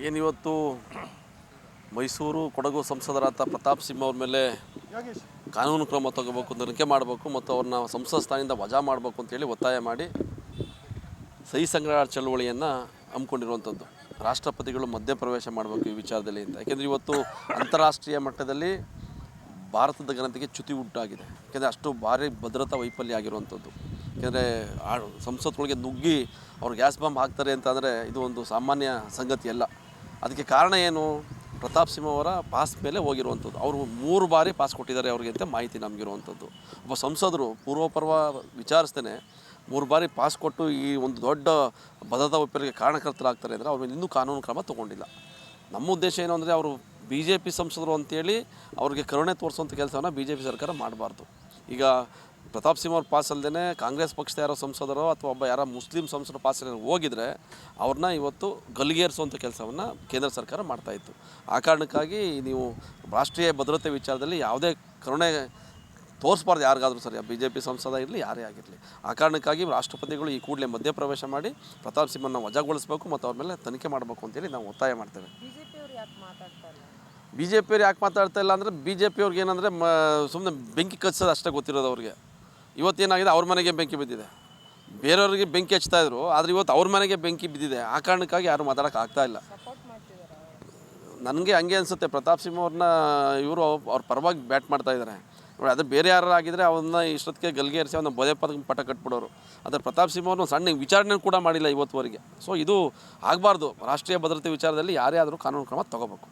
ಏನಿವತ್ತು ಮೈಸೂರು ಕೊಡಗು ಸಂಸದರಾದ ಪ್ರತಾಪ್ ಸಿಂಹ ಅವ್ರ ಮೇಲೆ ಕಾನೂನು ಕ್ರಮ ತಗೋಬೇಕು ತನಿಖೆ ಮಾಡಬೇಕು ಮತ್ತು ಅವ್ರನ್ನ ಸಂಸದ ಸ್ಥಾನದಿಂದ ವಜಾ ಮಾಡಬೇಕು ಅಂತೇಳಿ ಒತ್ತಾಯ ಮಾಡಿ ಸಹಿ ಸಂಗ್ರಹ ಚಳವಳಿಯನ್ನು ಹಮ್ಮಿಕೊಂಡಿರುವಂಥದ್ದು. ರಾಷ್ಟ್ರಪತಿಗಳು ಮಧ್ಯಪ್ರವೇಶ ಮಾಡಬೇಕು ಈ ವಿಚಾರದಲ್ಲಿ ಅಂತ. ಯಾಕೆಂದರೆ ಇವತ್ತು ಅಂತಾರಾಷ್ಟ್ರೀಯ ಮಟ್ಟದಲ್ಲಿ ಭಾರತದ ಘನತೆಗೆ ಚ್ಯುತಿ ಉಂಟಾಗಿದೆ. ಯಾಕೆಂದರೆ ಅಷ್ಟು ಭಾರಿ ಭದ್ರತಾ ವೈಫಲ್ಯ ಆಗಿರುವಂಥದ್ದು. ಯಾಕೆಂದರೆ ಆ ಸಂಸತ್ಗಳಿಗೆ ನುಗ್ಗಿ ಅವ್ರು ಗ್ಯಾಸ್ ಬಾಂಬ್ ಹಾಕ್ತಾರೆ ಅಂತಂದರೆ ಇದು ಒಂದು ಸಾಮಾನ್ಯ ಸಂಗತಿ ಅಲ್ಲ. ಅದಕ್ಕೆ ಕಾರಣ ಏನು? ಪ್ರತಾಪ್ ಸಿಂಹ ಅವರ ಪಾಸ್ ಮೇಲೆ ಹೋಗಿರುವಂಥದ್ದು. ಅವರು ಮೂರು ಬಾರಿ ಪಾಸ್ ಕೊಟ್ಟಿದ್ದಾರೆ ಅವ್ರಿಗೆ ಅಂತ ಮಾಹಿತಿ ನಮಗಿರುವಂಥದ್ದು. ಒಬ್ಬ ಸಂಸದರು ಪೂರ್ವಪರ್ವ ವಿಚಾರಿಸ್ತೇನೆ, ಮೂರು ಬಾರಿ ಪಾಸ್ ಕೊಟ್ಟು ಈ ಒಂದು ದೊಡ್ಡ ಭದ್ರತಾ ಒಪ್ಪಿಗೆ ಕಾರಣಕರ್ತರಾಗ್ತಾರೆ ಅಂದರೆ ಅವ್ರ ಇನ್ನೂ ಕಾನೂನು ಕ್ರಮ ತೊಗೊಂಡಿಲ್ಲ. ನಮ್ಮ ಉದ್ದೇಶ ಏನು ಅಂದರೆ ಅವರು ಬಿ ಜೆ ಪಿ ಸಂಸದರು ಅಂತೇಳಿ ಅವ್ರಿಗೆ ಕರುಣೆ ತೋರಿಸುವಂಥ ಕೆಲಸವನ್ನು ಬಿ ಜೆ ಪಿ ಸರ್ಕಾರ ಮಾಡಬಾರ್ದು. ಈಗ ಪ್ರತಾಪ್ ಸಿಂಹ ಅವ್ರು ಪಾಸ್ ಅಲ್ಲದೆ ಕಾಂಗ್ರೆಸ್ ಪಕ್ಷದ ಯಾರೋ ಸಂಸದರೋ ಅಥವಾ ಒಬ್ಬ ಯಾರೋ ಮುಸ್ಲಿಂ ಸಂಸದರು ಪಾಸ್ ಹೋಗಿದ್ರೆ ಅವ್ರನ್ನ ಇವತ್ತು ಗಲ್ಲಿಗೇರಿಸುವಂಥ ಕೆಲಸವನ್ನು ಕೇಂದ್ರ ಸರ್ಕಾರ ಮಾಡ್ತಾಯಿತ್ತು ಆ ಕಾರಣಕ್ಕಾಗಿ ನೀವು ರಾಷ್ಟ್ರೀಯ ಭದ್ರತೆ ವಿಚಾರದಲ್ಲಿ ಯಾವುದೇ ಕರುಣೆ ತೋರಿಸ್ಬಾರ್ದು ಯಾರಿಗಾದರೂ ಸರಿ ಬಿ ಜೆ ಪಿ ಸಂಸದ ಇರಲಿ ಯಾರೇ ಆಗಿರಲಿ. ಆ ಕಾರಣಕ್ಕಾಗಿ ರಾಷ್ಟ್ರಪತಿಗಳು ಈ ಕೂಡಲೇ ಮಧ್ಯಪ್ರವೇಶ ಮಾಡಿ ಪ್ರತಾಪ್ ಸಿಂಹನ ವಜಾಗೊಳಿಸಬೇಕು ಮತ್ತು ಅವ್ರ ಮೇಲೆ ತನಿಖೆ ಮಾಡಬೇಕು ಅಂತೇಳಿ ನಾವು ಒತ್ತಾಯ ಮಾಡ್ತೇವೆ. ಬಿಜೆಪಿಯವರು ಯಾಕೆ ಮಾತಾಡ್ತಾ ಇಲ್ಲ? ಬಿ ಜೆ ಪಿಯವ್ರು ಯಾಕೆ ಮಾತಾಡ್ತಾ ಇಲ್ಲ ಅಂದರೆ ಬಿ ಜೆ ಪಿಯವ್ರಿಗೆ ಏನಂದರೆ ಮ ಸುಮ್ಮನೆ ಬೆಂಕಿ ಕಚ್ಚೋದು ಅಷ್ಟೇ ಗೊತ್ತಿರೋದು ಅವ್ರಿಗೆ. ಇವತ್ತೇನಾಗಿದೆ? ಅವ್ರ ಮನೆಗೆ ಬೆಂಕಿ ಬಿದ್ದಿದೆ. ಬೇರೆಯವ್ರಿಗೆ ಬೆಂಕಿ ಹಚ್ತಾ ಇದ್ರು. ಆದರೆ ಇವತ್ತು ಅವ್ರ ಮನೆಗೆ ಬೆಂಕಿ ಬಿದ್ದಿದೆ. ಆ ಕಾರಣಕ್ಕಾಗಿ ಯಾರು ಮಾತಾಡೋಕೆ ಆಗ್ತಾ ಇಲ್ಲ. ನನಗೆ ಹಂಗೆ ಅನಿಸುತ್ತೆ. ಪ್ರತಾಪ್ ಸಿಂಹ ಅವ್ರನ್ನ ಇವರು ಅವ್ರ ಪರವಾಗಿ ಬ್ಯಾಟ್ ಮಾಡ್ತಾ ಇದ್ದಾರೆ ನೋಡಿ, ಅದು ಬೇರೆ ಯಾರು ಆಗಿದ್ರೆ ಅವನ್ನ ಇಷ್ಟೊತ್ತಿಗೆ ಗಲ್ಗೇರಿಸಿ ಅವನ್ನ ಬೊದೆ ಪದ ಪಟ ಕಟ್ಬಿಡೋರು. ಆದರೆ ಪ್ರತಾಪ್ ಸಿಂಹ ಅವ್ರನ್ನ ಸಣ್ಣ ವಿಚಾರಣೆ ಕೂಡ ಮಾಡಿಲ್ಲ ಇವತ್ತುವರೆಗೆ. ಸೊ ಇದು ಆಗಬಾರ್ದು. ರಾಷ್ಟ್ರೀಯ ಭದ್ರತೆ ವಿಚಾರದಲ್ಲಿ ಯಾರೇ ಆದರೂ ಕಾನೂನು ಕ್ರಮ ತಗೋಬೇಕು.